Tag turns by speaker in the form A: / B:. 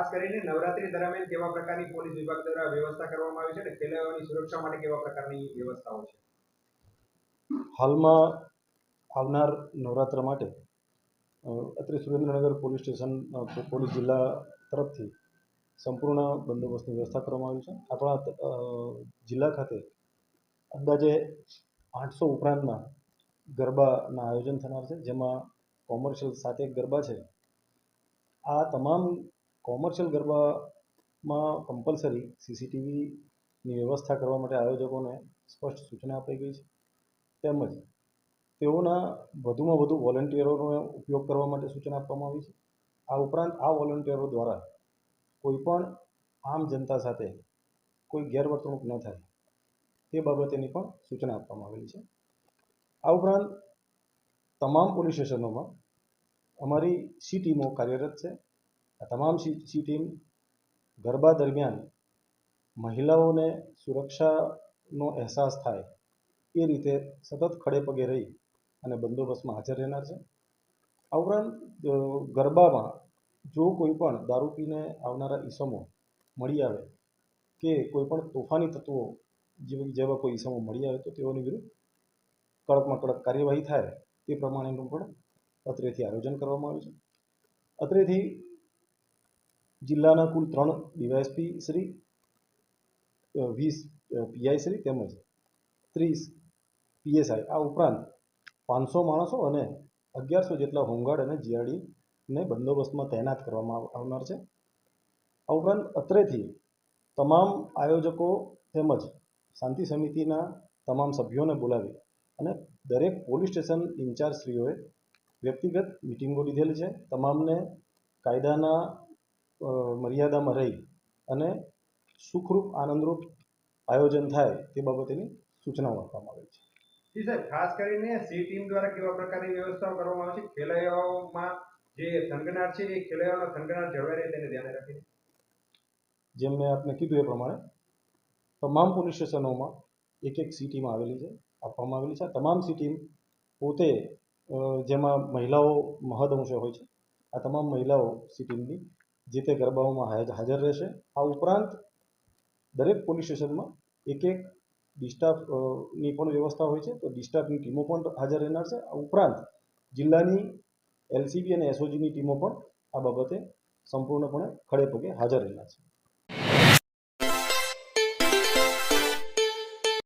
A: ખાસ કરીને નવરાત્રી દરમિયાન કેવા પ્રકારની પોલીસ વિભાગ દ્વારા વ્યવસ્થા કરવામાં આવી છે અને ખેલૈયાઓની સુરક્ષા માટે કેવા પ્રકારની વ્યવસ્થાઓ છે?
B: હાલમાં આવનાર નવરાત્ર માટે અત્રે સુરેન્દ્રનગર પોલીસ સ્ટેશન પોલીસ જિલ્લા તરફથી સંપૂર્ણ બંદોબસ્તની વ્યવસ્થા કરવામાં આવી છે. આપણા જિલ્લા ખાતે અંદાજે આઠસો ઉપરાંતના ગરબાના આયોજન થનાર છે, જેમાં કોમર્શિયલ સાતેક ગરબા છે. આ તમામ કોમર્શિયલ ગરબામાં કમ્પલસરી સીસીટીવીની વ્યવસ્થા કરવા માટે આયોજકોને સ્પષ્ટ સૂચના અપાઈ ગઈ છે. તેમજ તેઓના વધુમાં વધુ વોલેન્ટિયરોનો ઉપયોગ કરવા માટે સૂચના આપવામાં આવી છે. આ ઉપરાંત આ વોલેન્ટિયરો દ્વારા કોઈપણ આમ જનતા સાથે કોઈ ગેરવર્તણૂક ન થાય, તે બાબતેની પણ સૂચના આપવામાં આવેલી છે. આ ઉપરાંત તમામ પોલીસ સ્ટેશનોમાં અમારી સી ટીમો કાર્યરત છે. આ તમામ સી ટીમ ગરબા દરમિયાન મહિલાઓને સુરક્ષાનો અહેસાસ થાય એ રીતે સતત ખડે પગે રહી અને બંદોબસ્તમાં હાજર રહેનાર છે. આ ઉપરાંત ગરબામાં જો કોઈ પણ દારૂ પીને આવનારા ઈસમો મળી આવે કે કોઈ પણ તોફાની તત્વો જેવા કોઈ ઈસમો મળી આવે તો તેઓની વિરુદ્ધ કડકમાં કડક કાર્યવાહી થાય તે પ્રમાણેનું પણ અત્રેથી આયોજન કરવામાં આવ્યું છે. અત્રેથી જિલ્લાના કુલ ત્રણ ડીવાયએસપી શ્રી વીસ પીઆઈ શ્રી તેમજ ત્રીસ પીએસઆઈ આ ઉપરાંત પાંચસો માણસો અને અગિયારસો જેટલા હોમગાર્ડ અને જીઆરડીને બંદોબસ્તમાં તૈનાત કરવામાં આવનાર છે. આ ઉપરાંત અત્રેથી તમામ આયોજકો તેમજ શાંતિ સમિતિના તમામ સભ્યોને બોલાવી અને દરેક પોલીસ સ્ટેશન ઇન્ચાર્જશ્રીઓએ વ્યક્તિગત મિટિંગો લીધેલી છે. તમામને કાયદાના મર્યાદામાં રહી અને સુખરૂપ આનંદરૂપ આયોજન થાય તે બાબતેની સૂચનાઓ આપવામાં આવી છે.
A: જી સાહેબ ખાસ કરીને સી ટીમ દ્વારા કેવા પ્રકારની વ્યવસ્થાઓ કરવામાં આવે છે? ખેલૈયાઓમાં જે થનગનાટ છે એ ખેલૈયાઓનો થનગનાટ જળવાઈ રહે તેને ધ્યાને રાખીને?
B: જેમ મેં આપને કીધું એ પ્રમાણે તમામ પોલીસ સ્ટેશનોમાં એક એક સી ટીમ આવેલી છે આપવામાં આવેલી છે. આ તમામ સી ટીમ પોતે જેમાં મહિલાઓ મહદઅંશે હોય છે આ તમામ મહિલાઓ સી ટીમની જે તે ગરબાઓમાં હાજર રહેશે. આ ઉપરાંત દરેક પોલીસ સ્ટેશનમાં એક એક ડિસ્ટાફની પણ વ્યવસ્થા હોય છે. તો ડિસ્ટાફની ટીમો પણ હાજર રહેનાર છે. આ ઉપરાંત જિલ્લાની એલસીબી અને એસઓજીની ટીમો પણ આ બાબતે સંપૂર્ણપણે ખડે પગે હાજર રહેનાર છે.